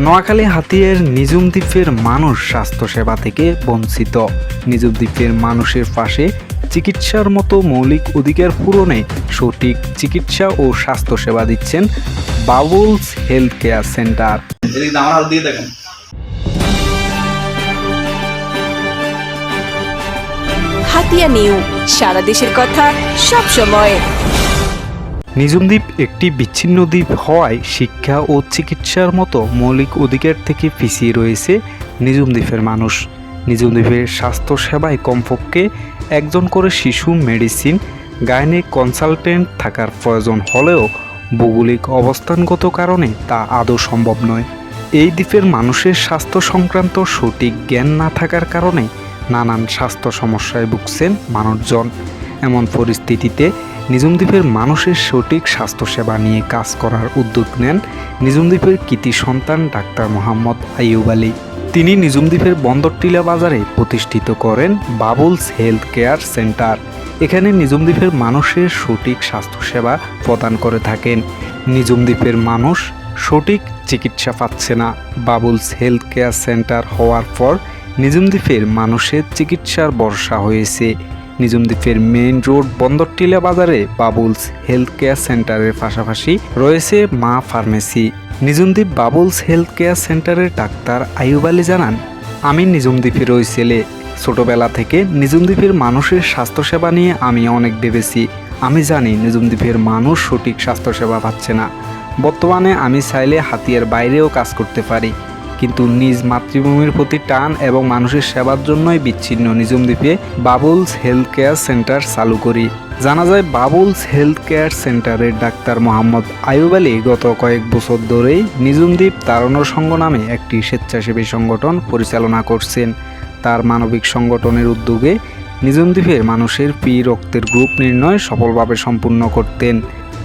নোয়াখালী হাতিয়ার নিজুম দ্বীপের মানুষ স্বাস্থ্যসেবা থেকে বঞ্চিত। নিজুম দ্বীপের মানুষের পাশে চিকিৎসার মতো মৌলিক অধিকার পূরণে সঠিক চিকিৎসা ও স্বাস্থ্যসেবা দিচ্ছেন বাবুলস হেলথ কেয়ার সেন্টার। দিয়ে দেখেন। হাতিয়া নিউ সারা দেশের কথা সব সময়। নিজুম দ্বীপ একটি বিচ্ছিন্ন দ্বীপ হওয়ায় শিক্ষা ও চিকিৎসার মতো মৌলিক অধিকার থেকে পিছিয়ে রয়েছে নিজুম দ্বীপের মানুষ। নিজুম দ্বীপের স্বাস্থ্যসেবায় কমপক্ষে একজন করে শিশু মেডিসিন গাইনিক কনসালটেন্ট থাকার প্রয়োজন হলেও ভৌগোলিক অবস্থানগত কারণে তা আদৌ সম্ভব নয়। এই দ্বীপের মানুষের স্বাস্থ্য সংক্রান্ত সঠিক জ্ঞান না থাকার কারণে নানান স্বাস্থ্য সমস্যায় ভুগছেন মানুষজন। এমন পরিস্থিতিতে নিজুম দ্বীপের মানুষের সঠিক স্বাস্থ্যসেবা নিয়ে কাজ করার উদ্যোগ নেন নিজুম দ্বীপের কৃতি সন্তান ডাক্তার মোহাম্মদ আইয়ুব আলী। তিনি নিজুম দ্বীপের বন্দরটিলা বাজারে প্রতিষ্ঠিত করেন বাবুলস হেলথ কেয়ার সেন্টার। এখানে নিজুম দ্বীপের মানুষের সঠিক স্বাস্থ্যসেবা প্রদান করে থাকেন। নিজুম দ্বীপের মানুষ সঠিক চিকিৎসা পাচ্ছে না। বাবুলস হেলথ কেয়ার সেন্টার হওয়ার পর নিজুম দ্বীপের মানুষের চিকিৎসার ভরসা হয়েছে। নিজুম দ্বীপের মেইন রোড বন্দরটিলা বাজারে বাবুলস হেলথ কেয়ার সেন্টারের পাশাপাশি রয়েছে Maa pharmacy Nijhum Dwip Babul's health care সেন্টারের ডাক্তার আইয়ুব আলী জানান, আমি নিজুমদ্বীপের ওই ছেলে। ছোটবেলা থেকে নিজুমদ্বীপের মানুষের স্বাস্থ্যসেবা নিয়ে আমি অনেক ভেবেছি। আমি জানি নিজুমদ্বীপের মানুষ সঠিক স্বাস্থ্যসেবা পাচ্ছে না। বর্তমানে আমি চাইলে হাতিয়ার বাইরেও কাজ করতে পারি। কিন্তু নিজ মাতৃভূমির প্রতি টান এবং মানুষের সেবার জন্যই বিচ্ছিন্ন নিজুম দ্বীপে বাবুলস হেলথ কেয়ার সেন্টার চালু করি। জানা যায় বাবুলস হেলথ কেয়ার সেন্টারের ডাক্তার মোহাম্মদ আয়ুব আলী গত কয়েক বছর ধরেই নিজুম দ্বীপ তারণর সংঘ নামে একটি স্বেচ্ছাসেবী সংগঠন পরিচালনা করছেন। তার মানবিক সংগঠনের উদ্যোগে নিজুম দ্বীপের মানুষের পি রক্তের গ্রুপ নির্ণয় সফলভাবে সম্পূর্ণ করতেন।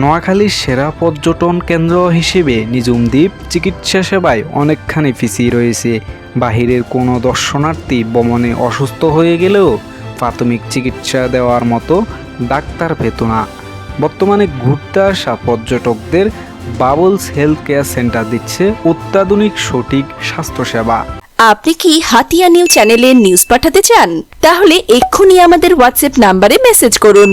নোয়াখালীর সেরা পর্যটন কেন্দ্র হিসেবে নিজুম দ্বীপ চিকিৎসা সেবায় অনেকখানি পিছিয়ে রয়েছে। বাহিরের কোনো দর্শনার্থী বমনে অসুস্থ হয়ে গেলেও প্রাথমিক চিকিৎসা দেওয়ার মতো ডাক্তার পেত না। বর্তমানে ঘুরতে আসা পর্যটকদের বাবলস হেলথ কেয়ার সেন্টার দিচ্ছে অত্যাধুনিক সঠিক স্বাস্থ্যসেবা। আপনি কি হাতিয়া নিউ চ্যানেলে নিউজ পাঠাতে চান? তাহলে এক্ষুনি আমাদের হোয়াটসঅ্যাপ নাম্বারে মেসেজ করুন।